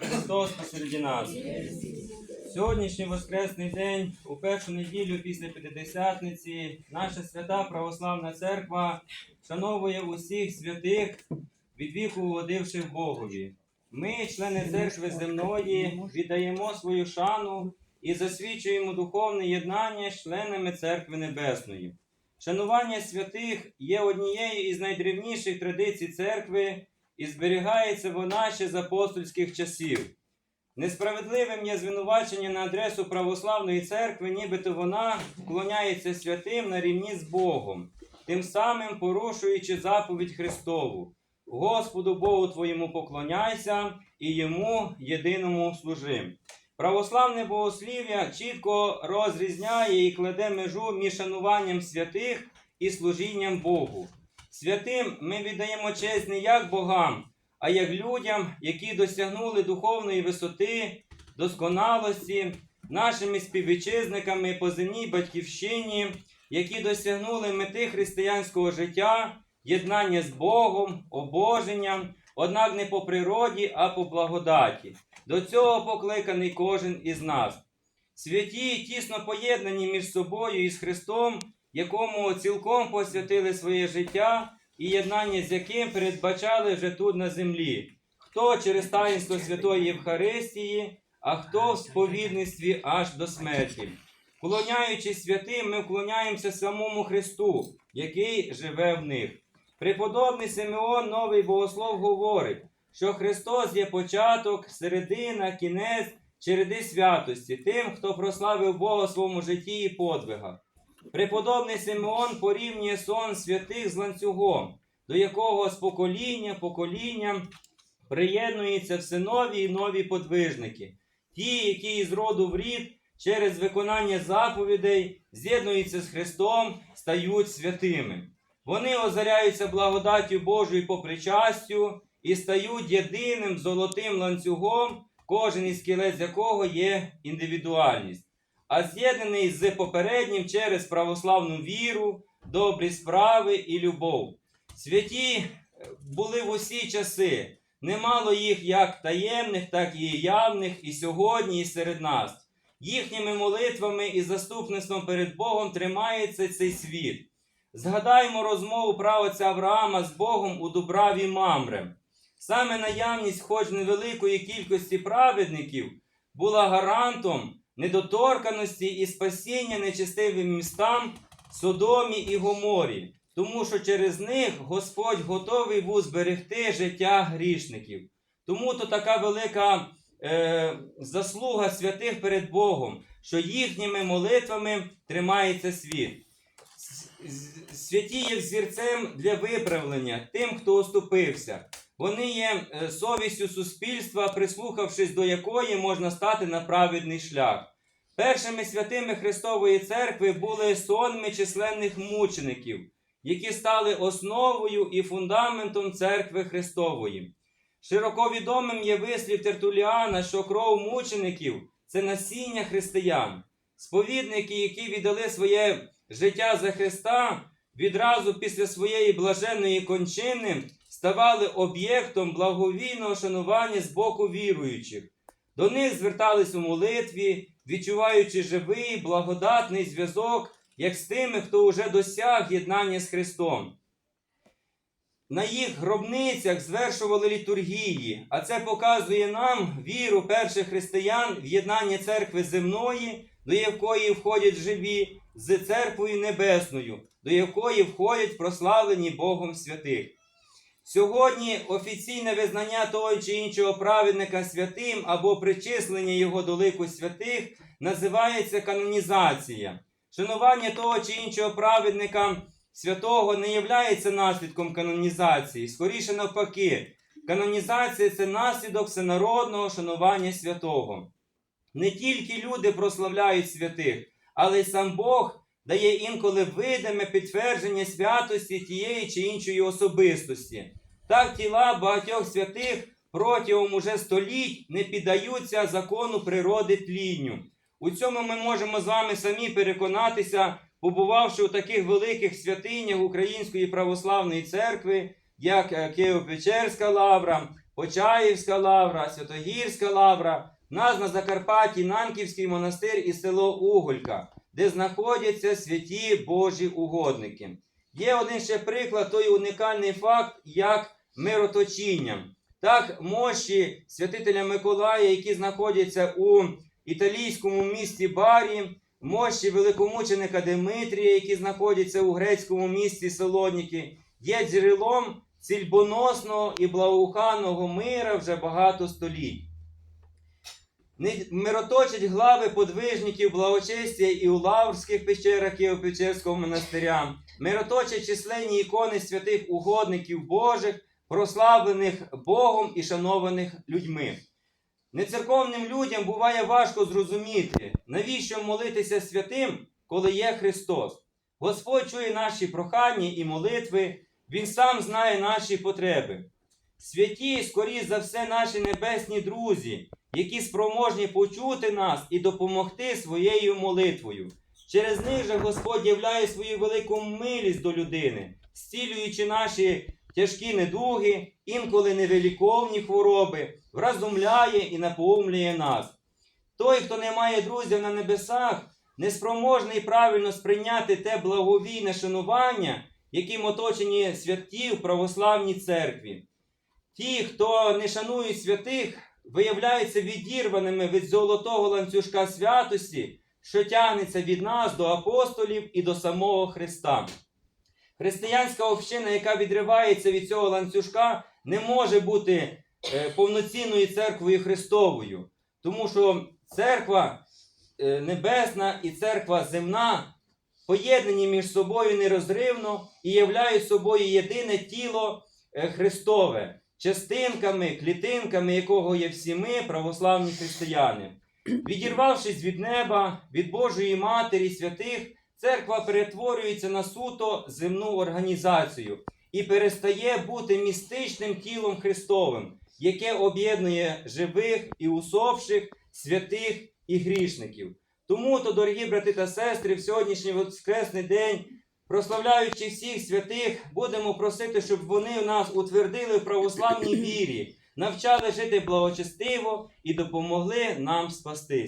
Христос посереді нас. Сьогоднішній Воскресний день, у першу неділю після П'ятидесятниці, наша свята Православна Церква вшановує усіх святих, від віку угодивших Богові. Ми, члени церкви земної, віддаємо свою шану і засвідчуємо духовне єднання з членами церкви Небесної. Шанування святих є однією із найдревніших традицій церкви і зберігається вона ще з апостольських часів. Несправедливим є звинувачення на адресу православної церкви, нібито вона вклоняється святим на рівні з Богом, тим самим порушуючи заповідь Христову. Господу Богу твоєму поклоняйся і йому єдиному служи. Православне богослів'я чітко розрізняє і кладе межу між шануванням святих і служінням Богу. Святим ми віддаємо честь не як богам, а як людям, які досягнули духовної висоти, досконалості, нашими співвітчизниками по земній батьківщині, які досягнули мети християнського життя, єднання з Богом, обоженням, однак не по природі, а по благодаті. До цього покликаний кожен із нас. Святі тісно поєднані між собою і з Христом, якому цілком посвятили своє життя і єднання з яким передбачали вже тут на землі. Хто через таїнство Святої Євхаристії, а хто в сповідництві аж до смерті. Вклоняючись святим, ми вклоняємося самому Христу, який живе в них. Преподобний Симеон, новий богослов, говорить, що Христос є початок, середина, кінець череди святості, тим, хто прославив Бога в своєму житті і подвигах. Преподобний Симеон порівнює сон святих з ланцюгом, до якого з покоління поколінням приєднуються все нові і нові подвижники, ті, які із роду в рід через виконання заповідей з'єднуються з Христом, стають святими. Вони озаряються благодаттю Божою по причастю і стають єдиним золотим ланцюгом, кожен із кілець якого є індивідуальність а з'єднаний з попереднім через православну віру, добрі справи і любов. Святі е, були в усі часи. Немало їх як таємних, так і явних, і сьогодні, і серед нас. Їхніми молитвами і заступництвом перед Богом тримається цей світ. Згадаймо розмову правоця Авраама з Богом у Дубраві Мамре. Саме наявність, хоч невеликої кількості праведників, була гарантом недоторканості і спасіння нечестивим містам Содомі і Гоморі, тому що через них Господь готовий був зберегти життя грішників. Тому то така велика е, заслуга святих перед Богом, що їхніми молитвами тримається світ. Святі є взірцем для виправлення тим, хто оступився. Вони є е, совістю суспільства, прислухавшись до якої можна стати на праведний шлях. Першими святими Христової церкви були сонми численних мучеників, які стали основою і фундаментом церкви Христової. Широко відомим є вислів Тертуліана, що кров мучеників це насіння християн. Сповідники, які віддали своє життя за Христа, відразу після своєї блаженної кончини ставали об'єктом благовійного шанування з боку віруючих. До них звертались у молитві, відчуваючи живий, благодатний зв'язок, як з тими, хто уже досяг єднання з Христом. На їх гробницях звершували літургії, а це показує нам віру перших християн в єднання церкви земної, до якої входять живі, з церквою небесною, до якої входять прославлені Богом святих. Сьогодні офіційне визнання того чи іншого праведника святим або причислення його до лику святих називається канонізація. Шанування того чи іншого праведника святого не є наслідком канонізації, скоріше навпаки, канонізація це наслідок всенародного шанування святого. Не тільки люди прославляють святих, але й сам Бог дає інколи видиме підтвердження святості тієї чи іншої особистості. Так тіла багатьох святих протягом уже століть не піддаються закону природи тлінню. У цьому ми можемо з вами самі переконатися, побувавши у таких великих святинях Української православної церкви, як е, Києво-Печерська лавра, Почаївська лавра, Святогірська лавра, нас на Закарпатті Нанківський монастир і село Уголька, де знаходяться святі Божі угодники. Є один ще приклад, той унікальний факт, як мироточіння. Так, мощі святителя Миколая, які знаходяться у італійському місті Барі, мощі великомученика Димитрія, які знаходяться у грецькому місті Солоніки, є джерелом цільбоносного і благоуханного мира вже багато століть. Мироточать глави подвижників благочестя і у Лаврських печерах Києво-Печерського монастиря, мироточать численні ікони святих угодників Божих, прославлених Богом і шанованих людьми. Нецерковним людям буває важко зрозуміти, навіщо молитися святим, коли є Христос. Господь чує наші прохання і молитви, Він сам знає наші потреби. Святі, скоріш за все, наші небесні друзі, які спроможні почути нас і допомогти своєю молитвою. Через них же Господь являє свою велику милість до людини, зцілюючи наші тяжкі недуги, інколи невеликовні хвороби, вразумляє і наповнює нас. Той, хто не має друзів на небесах, неспроможний правильно сприйняти те благовійне шанування, яким оточені святі в православній церкві. Ті, хто не шанують святих, виявляються відірваними від золотого ланцюжка святості, що тягнеться від нас до апостолів і до самого Христа. Християнська община, яка відривається від цього ланцюжка, не може бути е, повноцінною церквою Христовою, тому що церква е, небесна і церква земна поєднані між собою нерозривно і являють собою єдине тіло е, Христове, частинками, клітинками якого є всі ми, православні християни. Відірвавшись від неба, від Божої Матері святих, церква перетворюється на суто земну організацію і перестає бути містичним тілом Христовим, яке об'єднує живих і усопших, святих і грішників. Тому то, дорогі брати та сестри, в сьогоднішній воскресний день, прославляючи всіх святих, будемо просити, щоб вони нас утвердили в православній вірі, навчали жити благочестиво і допомогли нам спастись.